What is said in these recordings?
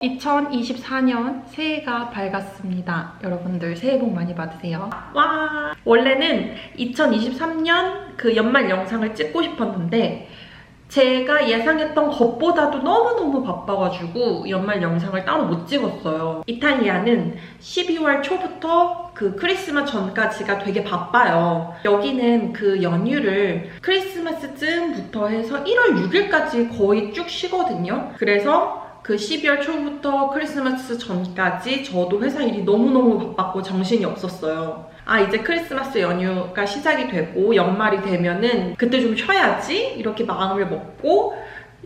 2024년 새해가 밝았습니다. 여러분들 새해 복 많이 받으세요. 와! 원래는 2023년 그 연말 영상을 찍고 싶었는데 제가 예상했던 것보다도 너무너무 바빠가지고 연말 영상을 따로 못 찍었어요. 이탈리아는 12월 초부터 그 크리스마스 전까지가 되게 바빠요. 여기는 그 연휴를 크리스마스쯤부터 해서 1월 6일까지 거의 쭉 쉬거든요. 그래서 그 12월 초부터 크리스마스 전까지 저도 회사 일이 너무너무 바빴고 정신이 없었어요. 아, 이제 크리스마스 연휴가 시작이 되고 연말이 되면은 그때 좀 쉬어야지 이렇게 마음을 먹고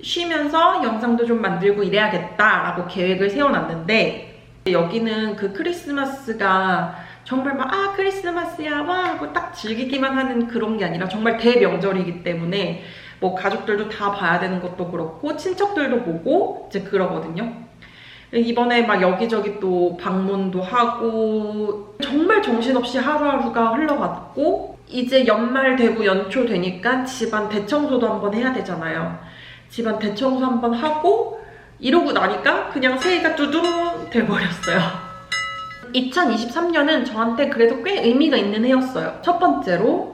쉬면서 영상도 좀 만들고 이래야겠다라고 계획을 세워놨는데 여기는 그 크리스마스가 정말 막 아 크리스마스야 와 하고 딱 즐기기만 하는 그런 게 아니라 정말 대명절이기 때문에 뭐 가족들도 다 봐야 되는 것도 그렇고 친척들도 보고 이제 그러거든요. 이번에 막 여기저기 또 방문도 하고 정말 정신없이 하루하루가 흘러갔고 이제 연말 되고 연초 되니까 집안 대청소도 한번 해야 되잖아요. 집안 대청소 한번 하고 이러고 나니까 그냥 새해가 뚜둥 돼버렸어요. 2023년은 저한테 그래도 꽤 의미가 있는 해였어요. 첫 번째로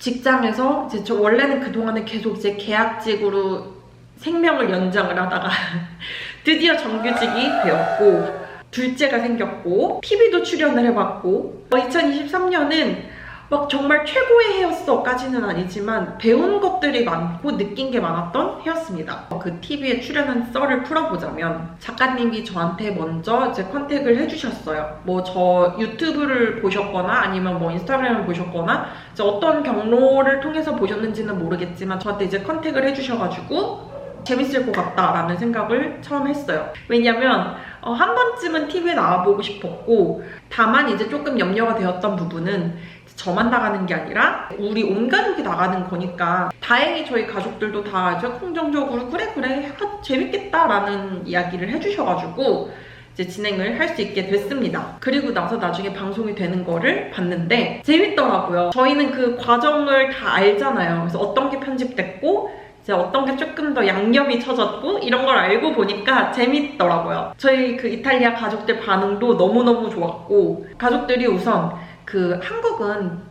직장에서 이제 저 원래는 그동안에 계속 이제 계약직으로 생명을 연장을 하다가 드디어 정규직이 되었고 둘째가 생겼고 TV도 출연을 해봤고 2023년은 막 정말 최고의 해였어까지는 아니지만 배운 것들이 많고 느낀 게 많았던 해였습니다. 그 TV에 출연한 썰을 풀어보자면 작가님이 저한테 먼저 이제 컨택을 해주셨어요. 뭐 저 유튜브를 보셨거나 아니면 뭐 인스타그램을 보셨거나 어떤 경로를 통해서 보셨는지는 모르겠지만 저한테 이제 컨택을 해주셔가지고 재밌을 것 같다라는 생각을 처음 했어요. 왜냐면 어, 한 번쯤은 TV에 나와보고 싶었고 다만 이제 조금 염려가 되었던 부분은 저만 나가는 게 아니라 우리 온 가족이 나가는 거니까 다행히 저희 가족들도 다 이제 긍정적으로 그래 그래 하- 재밌겠다라는 이야기를 해주셔가지고 이제 진행을 할 수 있게 됐습니다. 그리고 나서 나중에 방송이 되는 거를 봤는데 재밌더라고요. 저희는 그 과정을 다 알잖아요. 그래서 어떤 게 편집됐고 이제 어떤 게 조금 더 양념이 쳐졌고 이런 걸 알고 보니까 재밌더라고요. 저희 그 이탈리아 가족들 반응도 너무너무 좋았고 가족들이 우선 그 한국은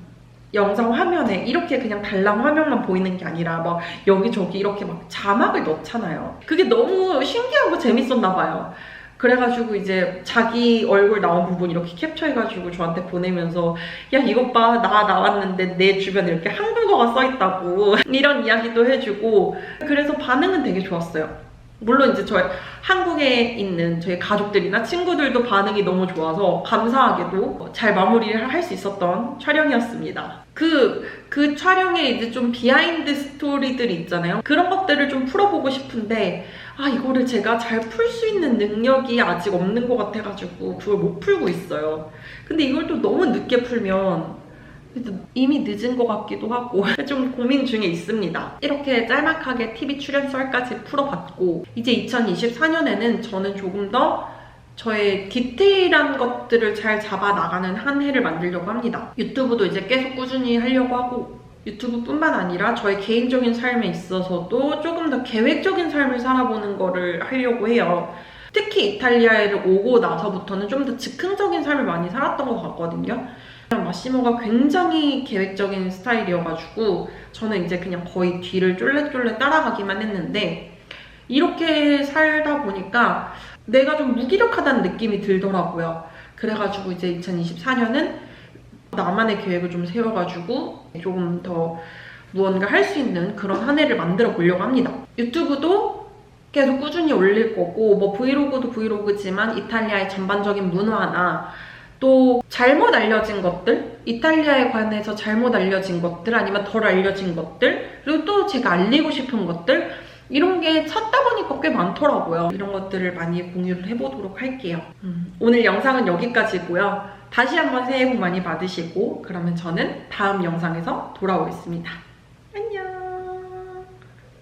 영상 화면에 이렇게 그냥 달랑 화면만 보이는 게 아니라 막 여기저기 이렇게 막 자막을 넣잖아요. 그게 너무 신기하고 재밌었나 봐요. 그래가지고 이제 자기 얼굴 나온 부분 이렇게 캡처해가지고 저한테 보내면서 야 이것 봐 나 나왔는데 내 주변에 이렇게 한국어가 써있다고 이런 이야기도 해주고 그래서 반응은 되게 좋았어요. 물론 이제 저희 한국에 있는 저희 가족들이나 친구들도 반응이 너무 좋아서 감사하게도 잘 마무리를 할 수 있었던 촬영이었습니다. 그, 그 촬영에 이제 좀 비하인드 스토리들이 있잖아요. 그런 것들을 좀 풀어보고 싶은데, 아, 이거를 제가 잘 풀 수 있는 능력이 아직 없는 것 같아가지고 그걸 못 풀고 있어요. 근데 이걸 또 너무 늦게 풀면 이미 늦은 것 같기도 하고 좀 고민 중에 있습니다. 이렇게 짤막하게 TV 출연 썰까지 풀어봤고 이제 2024년에는 저는 조금 더 저의 디테일한 것들을 잘 잡아 나가는 한 해를 만들려고 합니다. 유튜브도 이제 계속 꾸준히 하려고 하고 유튜브뿐만 아니라 저의 개인적인 삶에 있어서도 조금 더 계획적인 삶을 살아보는 거를 하려고 해요. 특히 이탈리아에를 오고 나서부터는 좀 더 즉흥적인 삶을 많이 살았던 것 같거든요. 마시모가 굉장히 계획적인 스타일이어가지고 저는 이제 그냥 거의 뒤를 쫄래쫄래 따라가기만 했는데 이렇게 살다 보니까 내가 좀 무기력하다는 느낌이 들더라고요. 그래가지고 이제 2024년은 나만의 계획을 좀 세워가지고 조금 더 무언가 할 수 있는 그런 한 해를 만들어 보려고 합니다. 유튜브도 계속 꾸준히 올릴 거고 뭐 브이로그도 브이로그지만 이탈리아의 전반적인 문화나 또 잘못 알려진 것들, 이탈리아에 관해서 잘못 알려진 것들, 아니면 덜 알려진 것들, 그리고 또 제가 알리고 싶은 것들, 이런 게 찾다 보니까 꽤 많더라고요. 이런 것들을 많이 공유를 해보도록 할게요. 음, 오늘 영상은 여기까지고요. 다시 한번 새해 복 많이 받으시고, 그러면 저는 다음 영상에서 돌아오겠습니다.